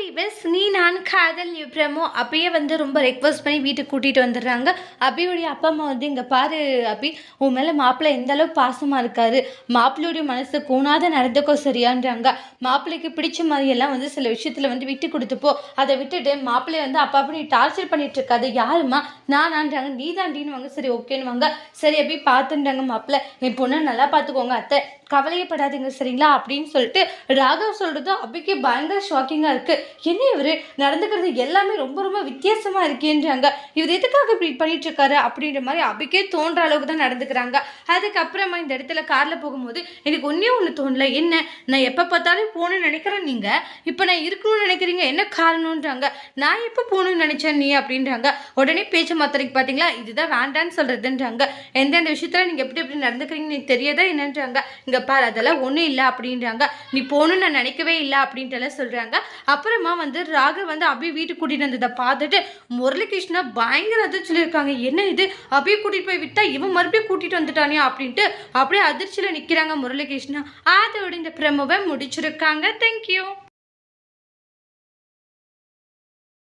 Viewers நீ நான் காதல் பிரமோ? அப்பயே வந்து ரொம்ப ரெக்வஸ்ட் பண்ணி வீட்டுக்கு கூட்டிகிட்டு வந்துடுறாங்க. அபியுடைய அப்பா அம்மா வந்து இங்கே பாரு அபி உன் மேலே மாப்பிள்ளை எந்த அளவு பாசமாக இருக்காரு. மாப்பிள்ளையுடைய மனசு கூணாத நடந்துக்கோ சரியான்றாங்க. மாப்பிள்ளைக்கு பிடிச்ச மாதிரியெல்லாம் வந்து சில விஷயத்தில் வந்து விட்டு கொடுத்துப்போ அதை விட்டுட்டு மாப்பிள்ளைய வந்து அப்பா அப்படி டார்ச்சர் பண்ணிட்டு இருக்காது. யாருமா நானான்றாங்க. நீ தாண்டின்னு சரி ஓகேன்னு வாங்க சரி அப்படி பார்த்துன்றாங்க மாப்பிள்ளை. என் பொண்ணை நல்லா பார்த்துக்கோங்க அத்தை. கவலையப்படாதீங்க சரிங்களா? அப்படின்னு சொல்லிட்டு ராகவ் சொல்கிறது அப்பிக்கு பயங்கர ஷாக்கிங்காக இருக்குது என்ன இவர்? நடந்துக்கிறது எல்லாமே ரொம்ப ரொம்ப வித்தியாசமாக இருக்கேன்றாங்க. இவர் எதுக்காக இப்படி பண்ணிட்டு இருக்காரு அப்படின்ற மாதிரி அபிக்கே தோன்ற அளவுக்கு தான் நடந்துக்கிறாங்க. அதுக்கப்புறமா இந்த இடத்துல காரில் போகும்போது எனக்கு ஒன்றே ஒன்று தோணல. என்ன? நான் எப்போ பார்த்தாலும் போகணும்னு நினைக்கிறேன் நீங்கள் இப்போ நான் இருக்கணும்னு நினைக்கிறீங்க. என்ன காரணம்ன்றாங்க. நான் எப்போ போகணும்னு நினச்சேன் நீ? அப்படின்றாங்க. உடனே பேச்சு மாத்திரைக்கு பார்த்தீங்களா இதுதான் வேண்டான்னு சொல்கிறதுன்றாங்க எந்தெந்த விஷயத்தில் நீங்கள் எப்படி எப்படி நடந்துக்கிறீங்கன்னு எனக்கு தெரியாதா என்னன்றாங்க. இங்கே பாரு அதெல்லாம் ஒன்றும் இல்லை அப்படின்றாங்க. நீ போகணும்னு நான் நினைக்கவே இல்லை அப்படின்ட்டு சொல்கிறாங்க அப்புறம் வந்து ராகவ் வந்து அபி வீட்டுக்கு கூட்டிகிட்டு வந்ததை பார்த்துட்டு முரளிகிருஷ்ணா பயங்கர அதிர்ச்சியில் இருக்காங்க. என்ன இது? அபி கூட்டிகிட்டு போய் விட்டால் இவன் மறுபடியும் கூட்டிகிட்டு வந்துட்டானே அப்படின்ட்டு அப்படியே அதிர்ச்சியில் நிற்கிறாங்க முரளிகிருஷ்ணா. அதோட இந்த பிரமவை முடிச்சிருக்காங்க. தேங்க்யூ